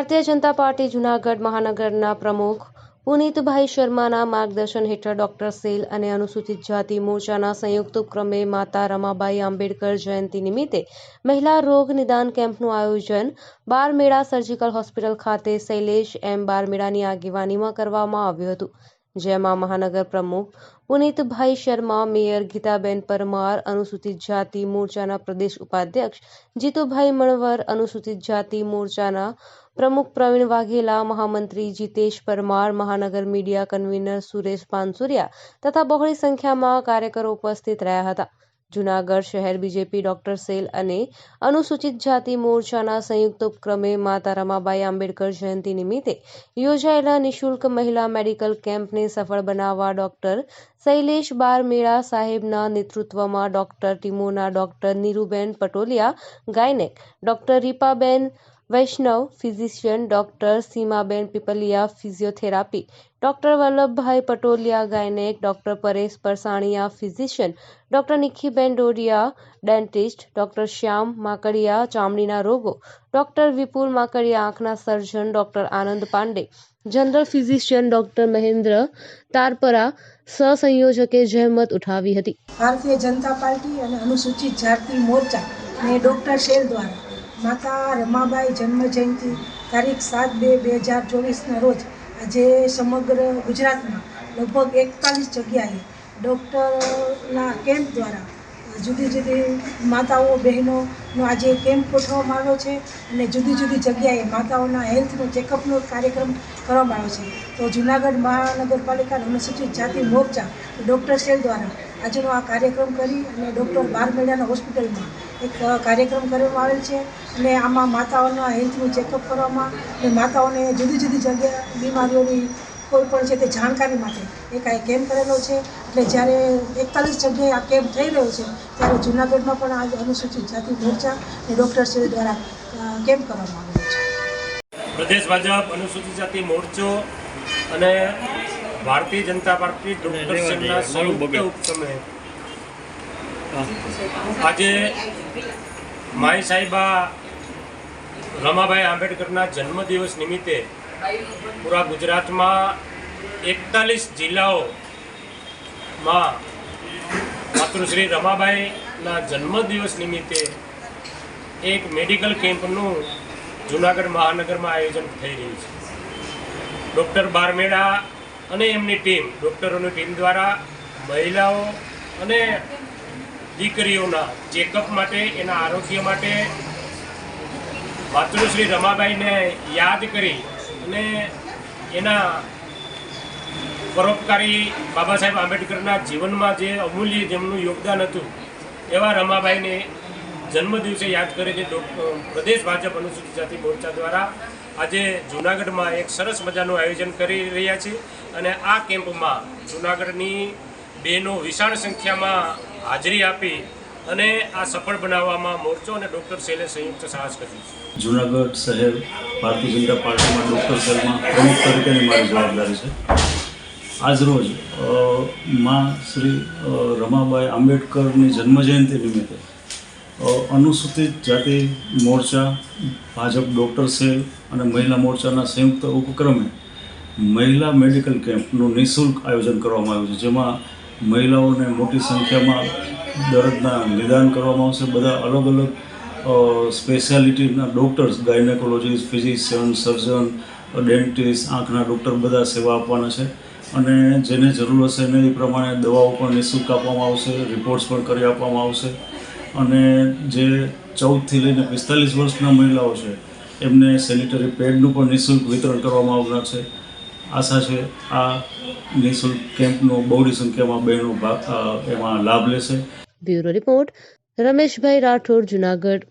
Bharatiya Janata party Junagadh મહાનગરના પ્રમુખ પુનીતભાઈ શર્માના માર્ગદર્શન હેઠળ ડોક્ટર સેલ અને અનુસૂચિત જાતિ મોરચાના સંયુક્ત ઉપક્રમે માતા રમાબાઈ આંબેડકર જયંતિ નિમિત્તે મહિલા રોગ નિદાન કેમ્પનું આયોજન બારમેડા સર્જિકલ હોસ્પિટલ ખાતે શૈલેષ એમ બારમેડાની આગેવાનીમાં કરવામાં આવ્યું હતું. જેમાં મહાનગર પ્રમુખ પુનીતભાઈ શર્મા, મેયર ગીતાબેન પરમાર, અનુસૂચિત જાતિ મોરચાના પ્રદેશ ઉપાધ્યક્ષ જીતુભાઈ મણવર, અનુસૂચિત જાતિ મોરચાના પ્રમુખ પ્રવીણ વાઘેલા, મહામંત્રી જીતેશ પરમાર, મહાનગર મીડિયા કન્વીનર સુરેશ પાનસુરિયા તથા બહોળી સંખ્યામાં કાર્યકરો ઉપસ્થિત રહ્યા હતા. જૂનાગઢ શહેર બીજેપી ડોક્ટર સેલ અને અનુસૂચિત જાતિ મોરચાના સંયુક્ત ઉપક્રમે માતા રમાબાઈ આંબેડકર જયંતિ નિમિત્તે યોજાયેલા નિઃશુલ્ક મહિલા મેડિકલ કેમ્પને સફળ બનાવવા ડોક્ટર શૈલેષ બારમેળા સાહેબના નેતૃત્વમાં doctor ટીમોના doctor Niruben Patolia, gynaec doctor Ripaben Vaishnav, physician doctor Simaben Pipaliya, physiotherapy doctor Vallabhbhai Patolia gynaec, doctor Paresh Parsaniya, physician, doctor Nikhiben Dodiya, dentist, doctor Shyam Makadia, ચામડીના રોગો, ડોક્ટર વિપુલ માકડિયા, આંખના surgeon, doctor Anand Pandey, general physician doctor Mahendra Tarpara, સહસંયોજકે જહેમત ઉઠાવી હતી. Bharatiya Janata party અને અનુસૂચિત જાતિ મોરચા ને ડોક્ટર શેલ દ્વારા માતા રમાબાઈ જન્મ જયંતિ તારીખ સાત બે બે હજાર ચોવીસના રોજ આજે સમગ્ર ગુજરાતમાં લગભગ એકતાલીસ જગ્યાએ ડૉક્ટરના કેમ્પ દ્વારા જુદી જુદી માતાઓ, બહેનોનો આજે કેમ્પ ગોઠવવામાં આવ્યો છે અને જુદી જુદી જગ્યાએ માતાઓના હેલ્થનો ચેકઅપનો કાર્યક્રમ કરવામાં આવ્યો છે. તો જુનાગઢ મહાનગરપાલિકા અનુસૂચિત જાતિ મોરચા ડૉક્ટર સેલ દ્વારા આજનો આ કાર્યક્રમ કરી અને ડૉક્ટર બારમેડાના હોસ્પિટલમાં એક કાર્યક્રમ કરવામાં આવેલ છે અને આમાં માતાઓના હેલ્થનું ચેકઅપ કરવામાં અને માતાઓને જુદી જુદી જગ્યા બીમારીઓની કોઈ પણ છે તે જાણકારી માટે એક આ કેમ્પ કરેલો છે. એટલે જ્યારે એકતાલીસ જગ્યાએ આ કેમ્પ થઈ રહ્યો છે ત્યારે જૂનાગઢમાં પણ આ અનુસૂચિત જાતિ મોરચા અને ડૉક્ટર શ્રી દ્વારા કેમ્પ કરવામાં આવેલો છે. પ્રદેશ ભાજપ અનુસૂચિત જાતિ મોરચો અને ભારતીય જનતા પાર્ટી ડૉક્ટર ઉપક્રમે આજે માઈ સાહેબા રમાભાઈ આંબેડકરના જન્મદિવસ નિમિત્તે પૂરા ગુજરાતમાં એકતાલીસ જિલ્લાઓમાં માતૃશ્રી રમાબાઈના જન્મદિવસ નિમિત્તે એક મેડિકલ કેમ્પનું જુનાગઢ મહાનગરમાં આયોજન થઈ રહ્યું છે. ડૉક્ટર બારમેડા અને એમની ટીમ, ડૉક્ટરોની ટીમ દ્વારા મહિલાઓ અને દીકરીઓના ચેકઅપ માટે, એના આરોગ્ય માટે માતૃશ્રી રમાબાઈને યાદ કરી અને એના પરોપકારી બાબા સાહેબ આંબેડકરના જીવનમાં જે અમૂલ્ય જેમનું યોગદાન હતું, એવા રમાબાઈને જન્મદિવસે યાદ કરીને પ્રદેશ ભાજપ અનુસૂચિત જાતિ મોરચા દ્વારા આજે જૂનાગઢમાં એક સરસ મજાનું આયોજન કરી રહ્યા છે અને આ કેમ્પમાં જૂનાગઢની બહેનો વિશાળ સંખ્યામાં હાજરી આપી અને આ સફળ બનાવવામાં મોરચો અને ડૉક્ટર સેલે સંયુક્ત સાહસ કર્યું છે. જુનાગઢ શહેર ભારતીય જનતા પાર્ટીમાં ડૉક્ટર સેલમાં પ્રમુખ તરીકેની મારી જવાબદારી છે. આજરોજમાં શ્રી રમાબાઈ આંબેડકરની જન્મજયંતિ નિમિત્તે અનુસૂચિત જાતિ મોરચા, ભાજપ ડૉક્ટર સેલ અને મહિલા મોરચાના સંયુક્ત ઉપક્રમે મહિલા મેડિકલ કેમ્પનું નિઃશુલ્ક આયોજન કરવામાં આવ્યું છે, જેમાં મહિલાઓને મોટી સંખ્યામાં દર્દના નિદાન કરવામાં આવશે. બધા અલગ અલગ સ્પેશિયાલિટીના doctors gynaecologist physician surgeon dentist આંખના ડૉક્ટર બધા સેવા આપવાના છે. અને જેને જરૂર હશે એને એ પ્રમાણે દવાઓ પણ નિઃશુલ્ક આપવામાં આવશે રિપોર્ટ્સ પણ કરી આપવામાં આવશે. અને જે ચૌદથી લઈને પિસ્તાલીસ વર્ષના મહિલાઓ છે, એમને સેનિટરી પેડનું પણ નિઃશુલ્ક વિતરણ કરવામાં આવનાર છે. આશા છે આ નિઃશુલ્ક કેમ્પનો બહોળી સંખ્યામાં બહેનો એમાં લાભ લેશે. Bureau report Rameshbhai Rathod Junagadh.